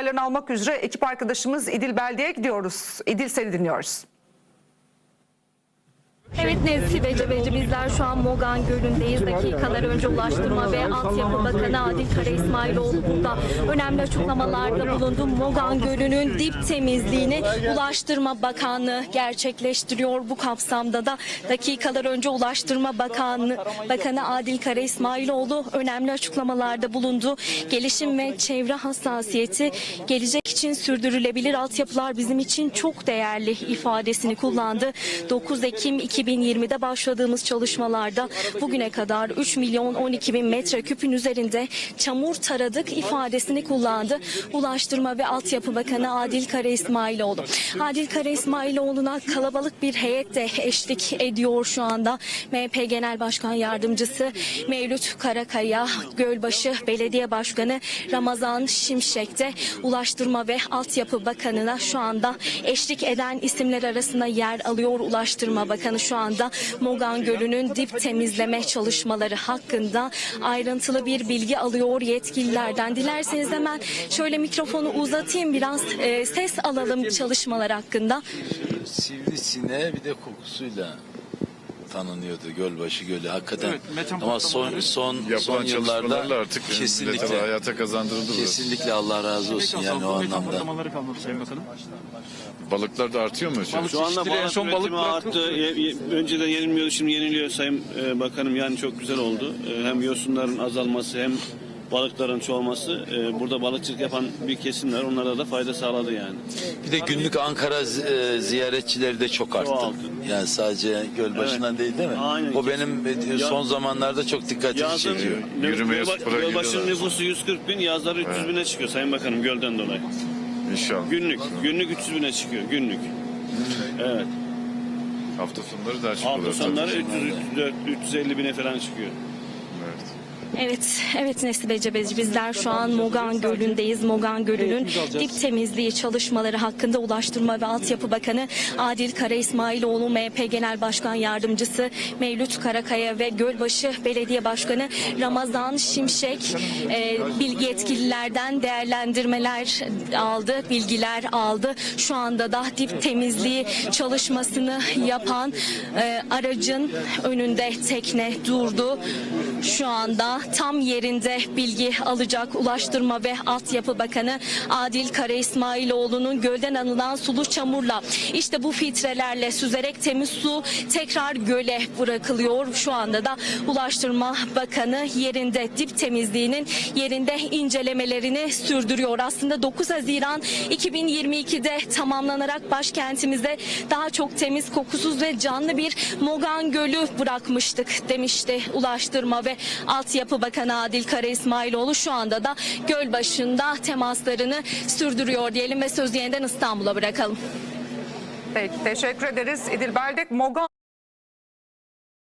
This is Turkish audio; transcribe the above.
detaylarını almak üzere ekip arkadaşımız İdil Beldi'ye gidiyoruz. İdil seni dinliyoruz. Evet Nezih ve Cebeci bizler şu an Mogan Gölü'ndeyiz. Dakikalar önce Ulaştırma ve Altyapı Bakanı Adil Kara İsmailoğlu burada önemli açıklamalarda bulundu. Mogan Gölü'nün dip temizliğini Ulaştırma Bakanlığı gerçekleştiriyor. Bu kapsamda da dakikalar önce Ulaştırma Bakanı Bakanı Adil Kara İsmailoğlu önemli açıklamalarda bulundu. Gelişim ve çevre hassasiyeti gelecek için sürdürülebilir altyapılar bizim için çok değerli ifadesini kullandı. 9 Ekim 2020'de başladığımız çalışmalarda bugüne kadar 3 milyon 12 bin metreküpün üzerinde çamur taradık ifadesini kullandı. Ulaştırma ve Altyapı Bakanı Adil Kara İsmailoğlu. Adil Kara İsmailoğlu'na kalabalık bir heyet de eşlik ediyor şu anda. MHP Genel Başkan Yardımcısı Mevlüt Karakaya, Gölbaşı Belediye Başkanı Ramazan Şimşek de Ulaştırma ve Altyapı Bakanı'na şu anda eşlik eden isimler arasında yer alıyor. Ulaştırma Bakanı şu anda Mogan Gölü'nün dip temizleme çalışmaları hakkında ayrıntılı bir bilgi alıyor yetkililerden. Dilerseniz hemen şöyle mikrofonu uzatayım biraz e, ses alalım çalışmalar hakkında. Sivrisineğe bir de kokusuyla tanınıyordu Gölbaşı Gölü hakikaten. Evet, metan Ama son son Yapılan son yıllarda çalışmalarla artık millete kesinlikle hayata kazandırıldı burası. kesinlikle Allah razı olsun yani o anlamda. patlamaları kalmadı Sayın Bakanım. Balıklar da artıyor mu? Balık Şu anda en balık son üretimi balık arttı. bıraktı. Ye- ye- Önceden yenilmiyordu şimdi yeniliyor Sayın e, Bakanım. Yani çok güzel oldu. E, Hem yosunların azalması hem balıkların çoğalması. e, Burada balıkçılık yapan bir kesimler onlara da fayda sağladı yani. Bir de günlük Ankara zi- e, ziyaretçileri de çok arttı. Çoğaldı. Yani sadece Gölbaşı'ndan değil değil mi? Aynen, o benim e, son zamanlarda çok dikkatimi Yazın çekiyor. nü- Yürümeye, Gölba- spora Gölbaşı'nın gidiyorlar. nüfusu 140 bin, yazları 300 bine çıkıyor Sayın Bakanım gölden dolayı. İnşallah. Günlük, günlük 300 bine çıkıyor, günlük. Evet. Hafta sonları çok olur. Hafta sonları tabii. 300, 300, 350 bine falan çıkıyor. Evet. Evet, Nesli Cebeci bizler şu an Mogan Gölü'ndeyiz. Mogan Gölü'nün dip temizliği çalışmaları hakkında Ulaştırma ve Altyapı Bakanı Adil Kara İsmailoğlu, MHP Genel Başkan Yardımcısı Mevlüt Karakaya ve Gölbaşı Belediye Başkanı Ramazan Şimşek e, bil- yetkililerden değerlendirmeler aldı, bilgiler aldı. Şu anda da dip temizliği çalışmasını yapan e, aracın önünde tekne durdu. Şu anda tam yerinde bilgi alacak Ulaştırma ve Altyapı Bakanı Adil Kara İsmailoğlu'nun gölden alınan sulu çamurla işte bu filtrelerle süzerek temiz su tekrar göle bırakılıyor. Şu anda da Ulaştırma Bakanı yerinde dip temizliğinin yerinde incelemelerini sürdürüyor. Aslında 9 Haziran 2022'de tamamlanarak başkentimizde daha çok temiz, kokusuz ve canlı bir Mogan Gölü bırakmıştık demişti Ulaştırma ve Altyapı Bakanı Adil Kara İsmailoğlu. Şu anda da göl başında temaslarını sürdürüyor diyelim ve sözü yeniden İstanbul'a bırakalım. Peki teşekkür ederiz İdil Beldek. Mogan